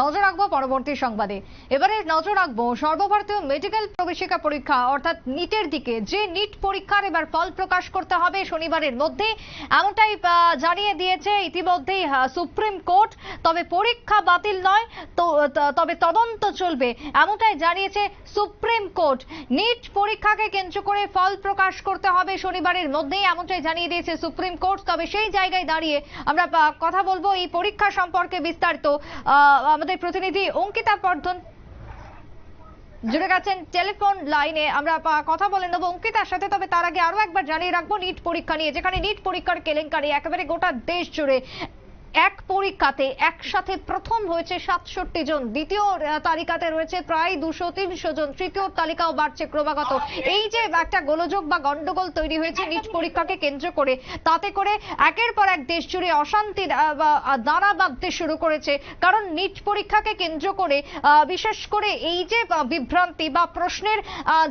নজর রাখব পরবর্তী সংবাদে। এবারে নজর রাখব সর্বভারতীয় মেডিকেল প্রবেশিকা পরীক্ষা, অর্থাৎ নিটের দিকে। যে নিট পরীক্ষার এবার ফল প্রকাশ করতে হবে শনিবারের মধ্যে, এমনটাই জানিয়ে দিয়েছে ইতিমধ্যেই সুপ্রিম কোর্ট। তবে পরীক্ষা বাতিল নয়, তো তবে তদন্ত চলবে, এমনটাই জানিয়েছে সুপ্রিম কোর্ট। নিট পরীক্ষাকে কেন্দ্র করে ফল প্রকাশ করতে হবে শনিবারের মধ্যেই, এমনটাই জানিয়ে দিয়েছে সুপ্রিম কোর্ট। তবে সেই জায়গায় দাঁড়িয়ে আমরা কথা বলব এই পরীক্ষা সম্পর্কে বিস্তারিত। আমাদের প্রতিনিধি অঙ্কিতা বর্ধন। জুড়ে গেছেন টেলিফোন লাইনে। আমরা কথা বলে নেব অঙ্কিতার সাথে, তবে তার আগে আরও একবার জানিয়ে রাখব, নিট পরীক্ষা নিয়ে, যেখানে নিট পরীক্ষার কেলেঙ্কারি একেবারে গোটা দেশ জুড়ে। এক পরীক্ষাতে একসাথে প্রথম হয়েছে সাতষট্টি জন। দ্বিতীয় তালিকাতে রয়েছে প্রায় দুশো, তিনশো জন। তৃতীয় তালিকাও বাড়ছে ক্রমাগত। এই যে একটা গোলযোগ বা গন্ডগোল তৈরি হয়েছে নিট পরীক্ষাকে কেন্দ্র করে, তাতে করে একের পর এক দেশ জুড়ে অশান্তির দানা বাঁধতে শুরু করেছে। কারণ নিট পরীক্ষাকে কেন্দ্র করে বিশেষ করে এই যে বিভ্রান্তি বা প্রশ্নের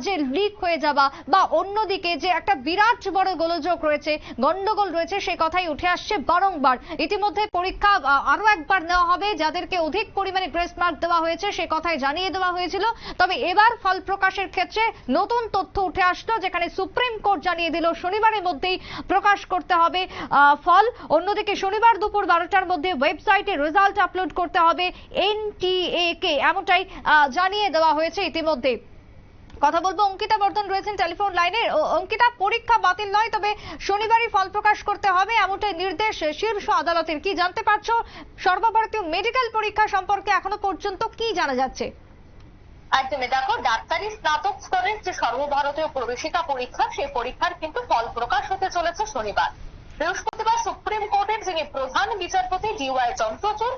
যে লিক হয়ে যাওয়া বা অন্যদিকে যে একটা বিরাট বড় গোলযোগ রয়েছে গন্ডগোল রয়েছে, সে কথাই উঠে আসছে বারংবার। ইতিমধ্যে পরীক্ষা আরও একবার নেওয়া হবে। যাদেরকে অধিক পরিমাণে গ্রেস মার্ক দেওয়া হয়েছে, সে কথাই জানিয়ে দেওয়া হয়েছিল। তবে এবার ফল প্রকাশের ক্ষেত্রে নতুন তথ্য উঠে আসলো, যেখানে সুপ্রিম কোর্ট জানিয়ে দিল, শনিবারের মধ্যেই প্রকাশ করতে হবে ফল। অন্যদিকে শনিবার দুপুর বারোটার মধ্যে ওয়েবসাইটে রেজাল্ট আপলোড করতে হবে এনটিএ কে। এমনটাই জানিয়ে দেওয়া হয়েছে ইতিমধ্যে কথা বলব। অঙ্কিতা বর্ধন রয়েছেন টেলিফোন লাইনে। অঙ্কিতা, পরীক্ষা বাতিল নয়, তবে শনিবারই ফল প্রকাশ করতে হবে এমনটাই নির্দেশ শীর্ষ আদালতের। কি জানতে পারছ? সর্বভারতীয় মেডিকেল পরীক্ষা সম্পর্কে এখনও পর্যন্ত কি জানা যাচ্ছে? একদমই। দেখো, ডাক্তারি স্নাতক স্তরের যে সর্বভারতীয় প্রবেশিকা পরীক্ষা, সেই পরীক্ষার কিন্তু ফল প্রকাশ হতে চলেছে শনিবার। বৃহস্পতিবার সুপ্রিম কোর্টের যিনি প্রধান বিচারপতি ডিওয়াই চন্দ্রচূড়,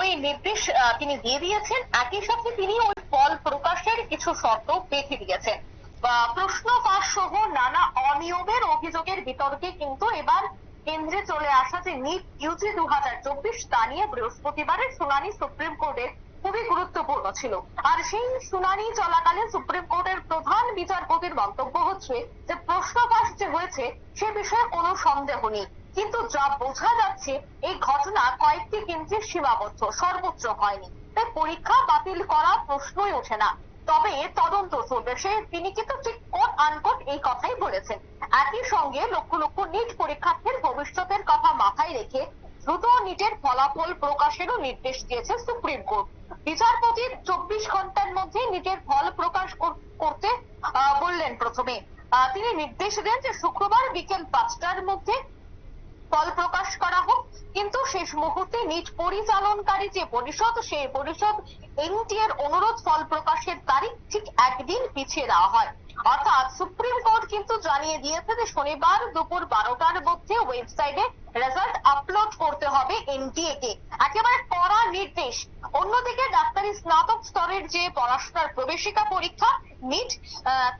ওই নির্দেশ তিনি দিয়ে দিয়েছেন। একই সাথে তিনি ওই ফল প্রকাশের কিছু শর্ত বেঁধে দিয়েছেন বা প্রশ্ন ফাঁস সহ নানা অনিয়মের অভিযোগের বিতর্কে কিন্তু এবার কেন্দ্রে চলে আসা যে নিট ইউজি দু হাজার চব্বিশ তা নিয়ে বৃহস্পতিবারের শুনানি সুপ্রিম কোর্টের খুবই গুরুত্বপূর্ণ ছিল। আর সেই শুনানি চলাকালে সুপ্রিম কোর্টের প্রধান বিচারপতির মন্তব্য হচ্ছে যে প্রশ্ন ফাঁস যে হয়েছে সে বিষয়ে কোনো সন্দেহ নেই। কিন্তু যা বোঝা যাচ্ছে, এই ঘটনা কয়েকটি কেন্দ্রে সীমাবদ্ধ সর্বোচ্চ হয়নি। তাই পরীক্ষা বাতিল করা প্রশ্নই ওঠে না। তবে তদন্ত চলবে। সে তিনি কিন্তু ঠিক কোট আনকোট এই কথাই বলেছেন। একই সঙ্গে লক্ষ লক্ষ নিট পরীক্ষার্থীর ভবিষ্যতের কথা মাথায় রেখে দ্রুত নিটের ফলাফল প্রকাশেরও নির্দেশ দিয়েছে সুপ্রিম কোর্ট। বিচারপতির চব্বিশ ঘণ্টার মধ্যে নিটের ফল প্রকাশ কর- করতে বললেন প্রথমে। তিনি নির্দেশ দেন যে শুক্রবার বিকেল পাঁচটার মধ্যে ফল প্রকাশ করা হোক, কিন্তু শেষ মুহূর্তে নিট পরিচালনকারী যে পরিষদ, সেই পরিষদ এনটি এর অনুরোধ ফল প্রকাশের তারিখ ঠিক একদিন পিছিয়ে দেওয়া হয়। অর্থাৎ সুপ্রিম কোর্ট কিন্তু জানিয়ে দিয়েছে যে শনিবার দুপুর বারোটার মধ্যে ওয়েবসাইটে রেজাল্ট আপলোড করতে হবে এনটিএ কে একেবারে কড়া নির্দেশ। অন্যদিকে ডাক্তারি স্নাতক স্তরের যে পড়াশোনার প্রবেশিকা পরীক্ষা নিট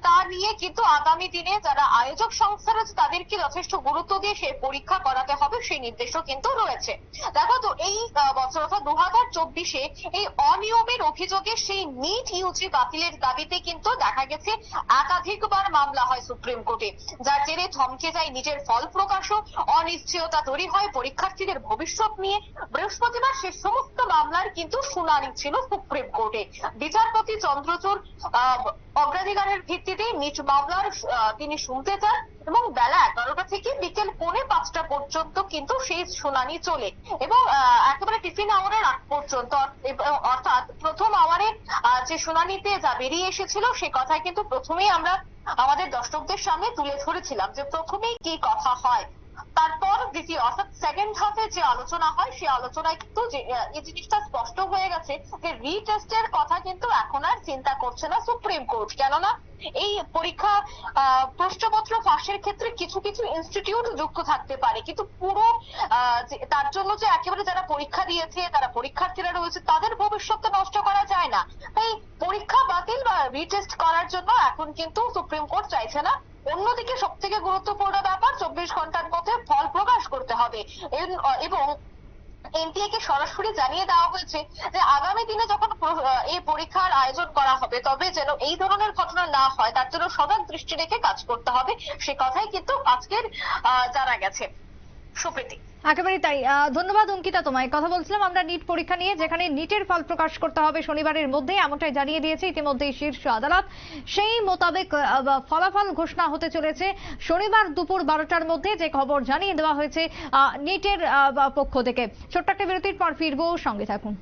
তা নিয়ে কিন্তু আগামী দিনে যারা আয়োজক সংস্থা রয়েছে, তাদেরকে যথেষ্ট গুরুত্ব দিয়ে সেই পরীক্ষা করাতে হবে, সেই নির্দেশও কিন্তু রয়েছে। দেখো তো, এই বছর অর্থাৎ দু হাজার চব্বিশে এই অনিয়মের অভিযোগে সেই নিট ইউজি বাতিলের দাবিতে কিন্তু দেখা গেছে একাধিকবার মামলা হয় সুপ্রিম কোর্টে, যার জেরে থমকে যায় নিজের ফল প্রকাশও, অনিশ্চয়তা তৈরি হয় পরীক্ষার্থীদের ভবিষ্যৎ নিয়ে। বৃহস্পতিবার সে সমস্ত মামলার কিন্তু শুনানি ছিল সুপ্রিম কোর্টে। বিচারপতি চন্দ্রচূড় অগ্রাধিকারের ভিত্তিতে নিজ মামলার তিনি শুনতে চান এবং বেলা এগারোটা থেকে বিকেল পৌনে পাঁচটা পর্যন্ত কিন্তু সেই শুনানি চলে এবং একেবারে টিফিন আওয়ারের আগ পর্যন্ত অর্থাৎ প্রথম আওয়ারে যে শুনানিতে যা বেরিয়ে এসেছিল সে কথাই কিন্তু প্রথমেই আমরা আমাদের দর্শকদের সামনে তুলে ধরেছিলাম যে প্রথমেই কি কথা হয়। তারপর অর্থাৎ সেকেন্ড হাফে যে আলোচনা হয় সেই আলোচনায় কিন্তু এই জিনিসটা স্পষ্ট হয়ে গেছে যে রিটেস্টের কথা কিন্তু এখন আর চিন্তা করছে না সুপ্রিম কোর্ট। কেননা এই পরীক্ষা প্রশ্নপত্র ফাঁসের ক্ষেত্রে কিছু কিছু ইনস্টিটিউট যুক্ত থাকতে পারে। কিন্তু পুরো তার জন্য যে একেবারে যারা পরীক্ষা দিয়েছে, তারা পরীক্ষার্থীরা রয়েছে, তাদের ভবিষ্যৎ নষ্ট করা যায় না। তাই পরীক্ষা বাতিল বা রিটেস্ট করার জন্য এখন কিন্তু সুপ্রিম কোর্ট চাইছে না। অন্যদিকে সব থেকে গুরুত্বপূর্ণ ব্যাপার, চব্বিশ এবং এনটিএ কে সরাসরি জানিয়ে দেওয়া হয়েছে যে আগামী দিনে যখন এই পরীক্ষার আয়োজন করা হবে, তবে যেন এই ধরনের ঘটনা না হয়, তার জন্য সজাগ দৃষ্টি রেখে কাজ করতে হবে, সে কথাই কিন্তু আজকের জানা গেছে। সুপ্রীতি। একেবারে তাই। ধন্যবাদ অঙ্কিতা তোমায়। কথা বলছিলাম আমরা নিট পরীক্ষা নিয়ে, যেখানে নিটের ফল প্রকাশ করতে হবে শনিবারের মধ্যে এমনটাই জানিয়ে দিয়েছে ইতিমধ্যে শীর্ষ আদালত। সেই মোতাবেক ফলাফল ঘোষণা হতে চলেছে শনিবার দুপুর বারোটার মধ্যে, যে খবর জানিয়ে দেওয়া হয়েছে নিটের পক্ষ থেকে। ছোট্ট একটা বিরতির পর ফিরবো, সঙ্গে থাকুন।